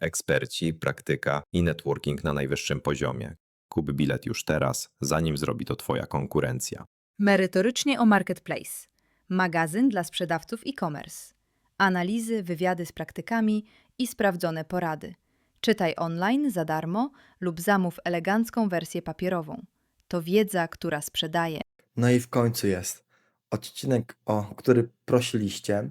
Eksperci, praktyka i networking na najwyższym poziomie. Kup bilet już teraz, zanim zrobi to Twoja konkurencja. Merytorycznie o Marketplace. Magazyn dla sprzedawców e-commerce. Analizy, wywiady z praktykami i sprawdzone porady. Czytaj online za darmo lub zamów elegancką wersję papierową. To wiedza, która sprzedaje. No i w końcu jest odcinek, o który prosiliście.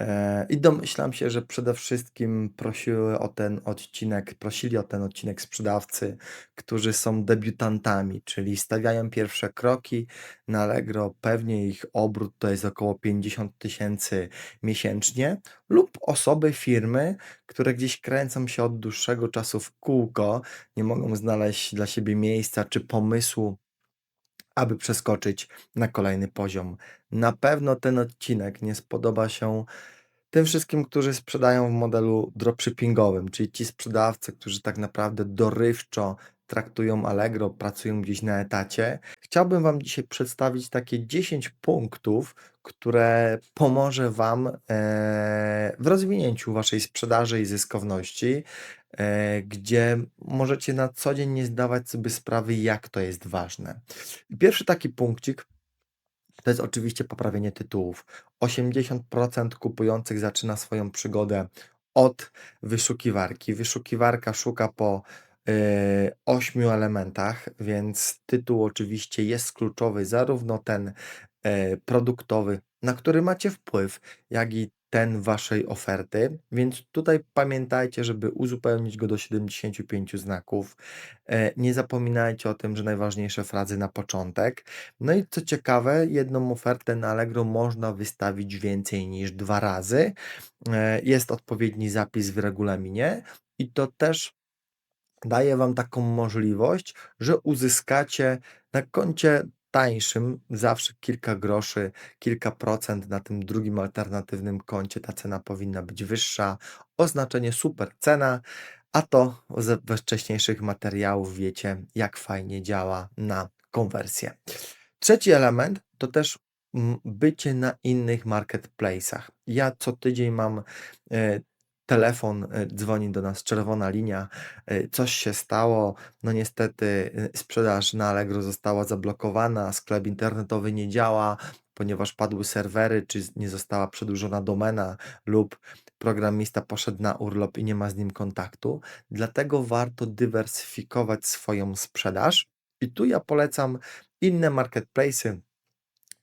E, I domyślam się, że przede wszystkim prosiły o ten odcinek, prosili o ten odcinek sprzedawcy, którzy są debiutantami, czyli stawiają pierwsze kroki na Allegro. Pewnie ich obrót to jest około 50 tysięcy miesięcznie, lub osoby, firmy, które gdzieś kręcą się od dłuższego czasu w kółko, nie mogą znaleźć dla siebie miejsca czy pomysłu aby przeskoczyć na kolejny poziom. Na pewno ten odcinek nie spodoba się tym wszystkim, którzy sprzedają w modelu dropshippingowym, czyli ci sprzedawcy, którzy tak naprawdę dorywczo traktują Allegro, pracują gdzieś na etacie. Chciałbym Wam dzisiaj przedstawić takie 10 punktów, które pomoże Wam e, w rozwinięciu Waszej sprzedaży i zyskowności, e, gdzie możecie na co dzień nie zdawać sobie sprawy, jak to jest ważne. Pierwszy taki punkcik to jest oczywiście poprawienie tytułów. 80% kupujących zaczyna swoją przygodę od wyszukiwarki. Wyszukiwarka szuka po y, ośmiu elementach, więc tytuł oczywiście jest kluczowy, zarówno ten e, produktowy, na który macie wpływ, jak i ten waszej oferty. Więc tutaj pamiętajcie, żeby uzupełnić go do 75 znaków. E, Nie zapominajcie o tym, że najważniejsze frazy na początek. No i co ciekawe, jedną ofertę na Allegro można wystawić więcej niż dwa razy. Jest odpowiedni zapis w regulaminie i to też daje Wam taką możliwość, że uzyskacie na koncie tańszym zawsze kilka groszy, kilka procent na tym drugim alternatywnym koncie ta cena powinna być wyższa. Oznaczenie super cena, a to ze wcześniejszych materiałów wiecie, jak fajnie działa na konwersję. Trzeci element to też mm, bycie na innych marketplace'ach. Ja co tydzień mam e, telefon, e, dzwoni do nas czerwona linia, e, coś się stało, no niestety e, sprzedaż na Allegro została zablokowana, sklep internetowy nie działa, ponieważ padły serwery, czy nie została przedłużona domena lub programista poszedł na urlop i nie ma z nim kontaktu. Dlatego warto dywersyfikować swoją sprzedaż. I tu ja polecam inne marketplace'y,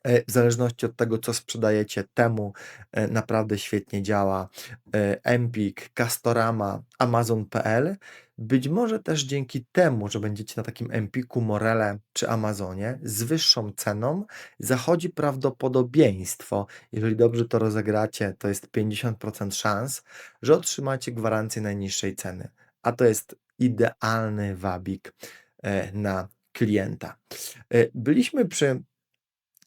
w zależności od tego, co sprzedajecie, temu e, naprawdę świetnie działa e, Empik, Castorama, Amazon.pl. Być może też dzięki temu, że będziecie na takim Empiku, Morele czy Amazonie z wyższą ceną, zachodzi prawdopodobieństwo, jeżeli dobrze to rozegracie, to jest 50% szans, że otrzymacie gwarancję najniższej ceny. A to jest idealny wabik e, na klienta. E, Byliśmy przy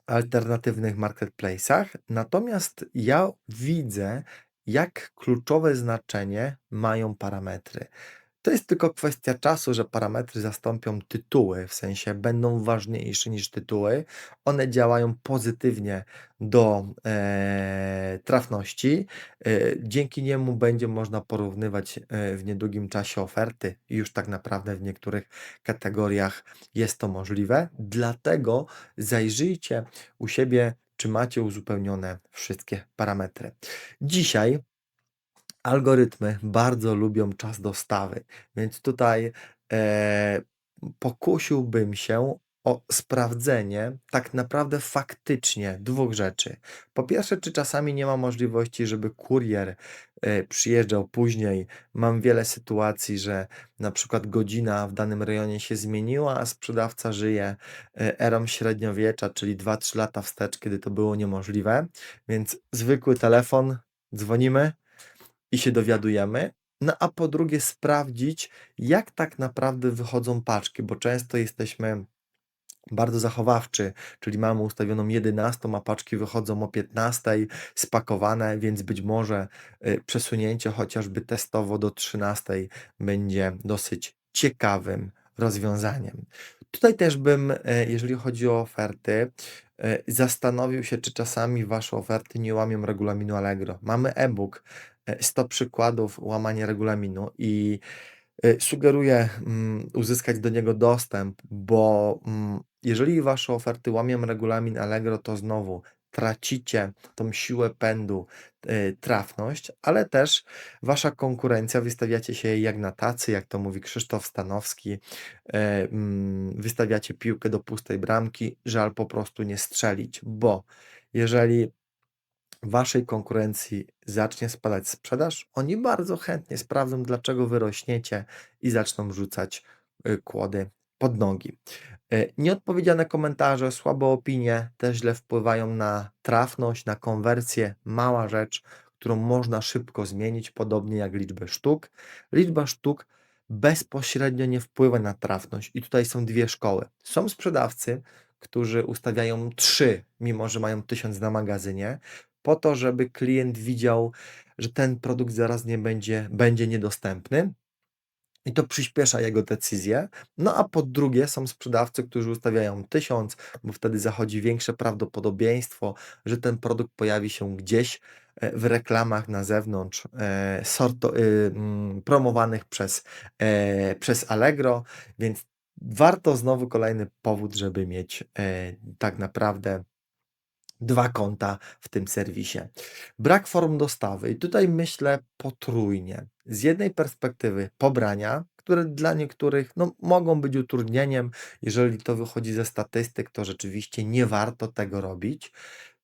alternatywnych marketplace'ach, natomiast ja widzę, jak kluczowe znaczenie mają parametry. To jest tylko kwestia czasu, że parametry zastąpią tytuły, w sensie będą ważniejsze niż tytuły. One działają pozytywnie do e, trafności. E, dzięki niemu będzie można porównywać e, w niedługim czasie oferty już tak naprawdę w niektórych kategoriach jest to możliwe. Dlatego zajrzyjcie u siebie, czy macie uzupełnione wszystkie parametry. Dzisiaj algorytmy bardzo lubią czas dostawy, więc tutaj e, pokusiłbym się o sprawdzenie tak naprawdę faktycznie dwóch rzeczy. Po pierwsze, czy czasami nie ma możliwości, żeby kurier e, przyjeżdżał później. Mam wiele sytuacji, że na przykład godzina w danym rejonie się zmieniła, a sprzedawca żyje e, erą średniowiecza, czyli 2-3 lata wstecz, kiedy to było niemożliwe. Więc zwykły telefon, dzwonimy, i się dowiadujemy. No a po drugie, sprawdzić, jak tak naprawdę wychodzą paczki, bo często jesteśmy bardzo zachowawczy, czyli mamy ustawioną 11, a paczki wychodzą o 15 spakowane, więc być może y, przesunięcie chociażby testowo do 13 będzie dosyć ciekawym rozwiązaniem. Tutaj też bym, e, jeżeli chodzi o oferty, e, zastanowił się, czy czasami wasze oferty nie łamią regulaminu Allegro. Mamy e-book, 100 przykładów łamania regulaminu i e, sugeruję mm, uzyskać do niego dostęp, bo mm, jeżeli wasze oferty łamią regulamin Allegro, to znowu tracicie tą siłę pędu, e, trafność, ale też wasza konkurencja, wystawiacie się jak na tacy, jak to mówi Krzysztof Stanowski, e, mm, wystawiacie piłkę do pustej bramki, żal po prostu nie strzelić, bo jeżeli waszej konkurencji zacznie spadać sprzedaż, oni bardzo chętnie sprawdzą, dlaczego wy rośniecie i zaczną rzucać y, kłody pod nogi. Y, Nieodpowiedziane komentarze, słabe opinie też źle wpływają na trafność, na konwersję. Mała rzecz, którą można szybko zmienić, podobnie jak liczbę sztuk. Liczba sztuk bezpośrednio nie wpływa na trafność. I tutaj są dwie szkoły. Są sprzedawcy, którzy ustawiają trzy, mimo że mają tysiąc na magazynie, po to, żeby klient widział, że ten produkt zaraz nie będzie, będzie niedostępny. I to przyspiesza jego decyzję. No a po drugie są sprzedawcy, którzy ustawiają 1000, bo wtedy zachodzi większe prawdopodobieństwo, że ten produkt pojawi się gdzieś e, w reklamach na zewnątrz, e, sorto, y, mm, promowanych przez, e, przez Allegro, więc warto znowu kolejny powód, żeby mieć e, tak naprawdę dwa konta w tym serwisie. Brak form dostawy. I tutaj myślę potrójnie. Z jednej perspektywy pobrania, które dla niektórych no, mogą być utrudnieniem. Jeżeli to wychodzi ze statystyk, to rzeczywiście nie warto tego robić.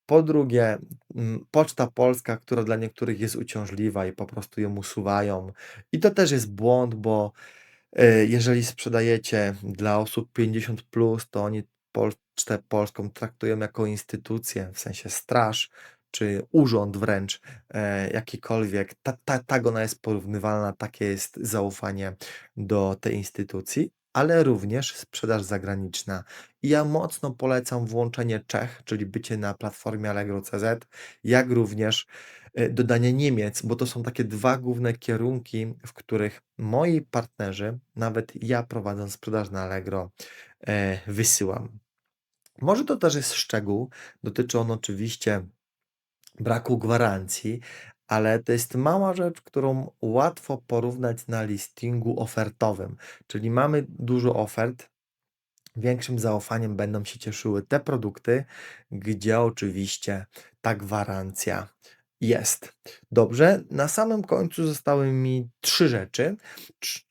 Po drugie, mm, Poczta Polska, która dla niektórych jest uciążliwa i po prostu ją usuwają. I to też jest błąd, bo e, jeżeli sprzedajecie dla osób 50, to oni Pocztę Polską traktują jako instytucję, w sensie straż czy urząd wręcz e, jakikolwiek. Ta, ta, tak ona jest porównywalna, takie jest zaufanie do tej instytucji, ale również sprzedaż zagraniczna. I ja mocno polecam włączenie Czech, czyli bycie na platformie Allegro.cz, jak również e, dodanie Niemiec, bo to są takie dwa główne kierunki, w których moi partnerzy, nawet ja prowadząc sprzedaż na Allegro, e, wysyłam. Może to też jest szczegół, dotyczy on oczywiście braku gwarancji, ale to jest mała rzecz, którą łatwo porównać na listingu ofertowym. Czyli mamy dużo ofert, większym zaufaniem będą się cieszyły te produkty, gdzie oczywiście ta gwarancja jest. Dobrze, na samym końcu zostały mi trzy rzeczy.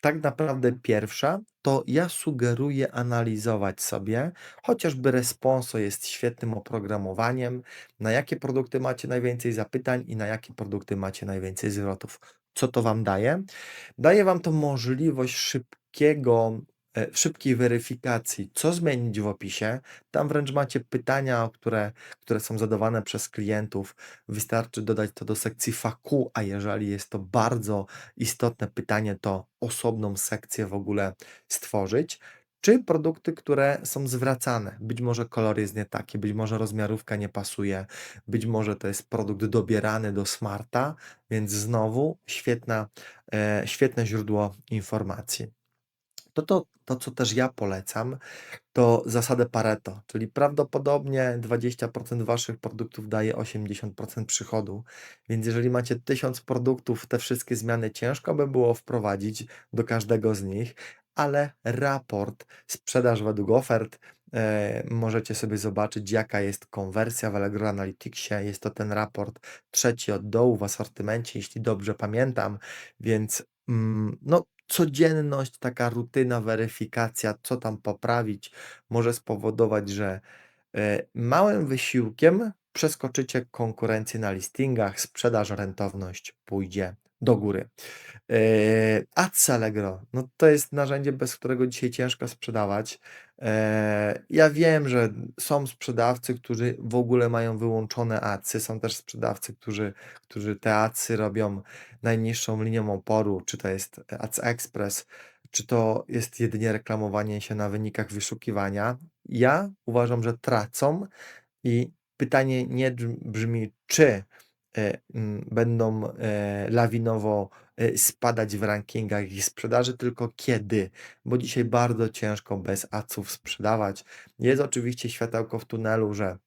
Tak naprawdę pierwsza to ja sugeruję analizować sobie, chociażby Responso jest świetnym oprogramowaniem, na jakie produkty macie najwięcej zapytań i na jakie produkty macie najwięcej zwrotów. Co to Wam daje? Daje Wam to możliwość szybkiego, e, szybkiej weryfikacji, co zmienić w opisie. Tam wręcz macie pytania, które, które są zadawane przez klientów. Wystarczy dodać to do sekcji FAQ, a jeżeli jest to bardzo istotne pytanie, to osobną sekcję w ogóle stworzyć. Czy produkty, które są zwracane, być może kolor jest nie taki, być może rozmiarówka nie pasuje, być może to jest produkt dobierany do smarta, więc znowu świetna, e, świetne źródło informacji. To, to, to, co też ja polecam, to zasadę Pareto, czyli prawdopodobnie 20% waszych produktów daje 80% przychodu. Więc jeżeli macie 1000 produktów, te wszystkie zmiany ciężko by było wprowadzić do każdego z nich, ale raport sprzedaż według ofert e, możecie sobie zobaczyć, jaka jest konwersja w Allegro Analyticsie. Jest to ten raport trzeci od dołu w asortymencie, jeśli dobrze pamiętam, więc mm, no, codzienność, taka rutyna, weryfikacja, co tam poprawić, może spowodować, że e, małym wysiłkiem przeskoczycie konkurencję na listingach, sprzedaż, rentowność pójdzie do góry. Eee, Ads Allegro, no to jest narzędzie, bez którego dzisiaj ciężko sprzedawać. Eee, ja wiem, że są sprzedawcy, którzy w ogóle mają wyłączone adsy, są też sprzedawcy, którzy, którzy te adsy robią najniższą linią oporu, czy to jest Ads Express, czy to jest jedynie reklamowanie się na wynikach wyszukiwania. Ja uważam, że tracą i pytanie nie brzmi, czy e, będą e, lawinowo e, spadać w rankingach ich sprzedaży, tylko kiedy? Bo dzisiaj bardzo ciężko bez adsów sprzedawać. Jest oczywiście światełko w tunelu, że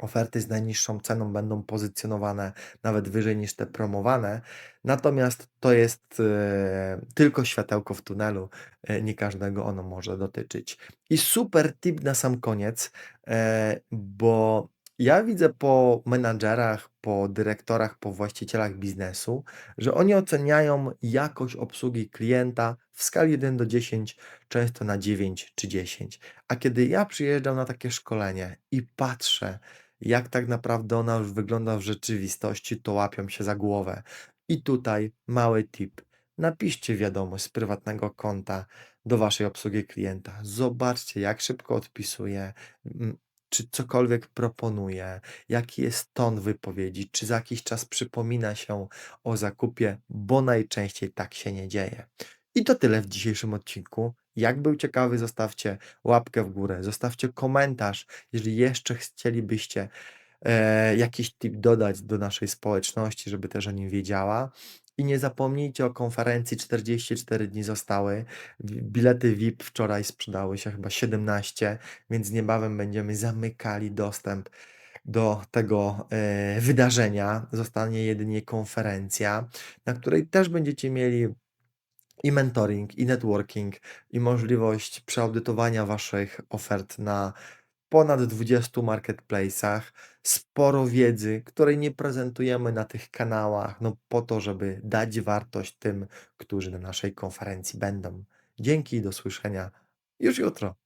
oferty z najniższą ceną będą pozycjonowane nawet wyżej niż te promowane, natomiast to jest e, tylko światełko w tunelu, e, nie każdego ono może dotyczyć. I super tip na sam koniec, e, bo ja widzę po menadżerach, po dyrektorach, po właścicielach biznesu, że oni oceniają jakość obsługi klienta w skali 1 do 10, często na 9 czy 10. A kiedy ja przyjeżdżam na takie szkolenie i patrzę, jak tak naprawdę ona już wygląda w rzeczywistości, to łapią się za głowę. I tutaj mały tip. Napiszcie wiadomość z prywatnego konta do waszej obsługi klienta. Zobaczcie, jak szybko odpisuje, czy cokolwiek proponuje, jaki jest ton wypowiedzi, czy za jakiś czas przypomina się o zakupie, bo najczęściej tak się nie dzieje. I to tyle w dzisiejszym odcinku. Jak był ciekawy, zostawcie łapkę w górę, zostawcie komentarz, jeżeli jeszcze chcielibyście e, jakiś tip dodać do naszej społeczności, żeby też o nim wiedziała. I nie zapomnijcie o konferencji 44 dni zostały. Bilety VIP wczoraj sprzedały się chyba 17, więc niebawem będziemy zamykali dostęp do tego e, wydarzenia. Zostanie jedynie konferencja, na której też będziecie mieli i mentoring, i networking, i możliwość przeaudytowania waszych ofert na ponad 20 marketplace'ach, sporo wiedzy, której nie prezentujemy na tych kanałach, no po to, żeby dać wartość tym, którzy na naszej konferencji będą. Dzięki i do słyszenia już jutro.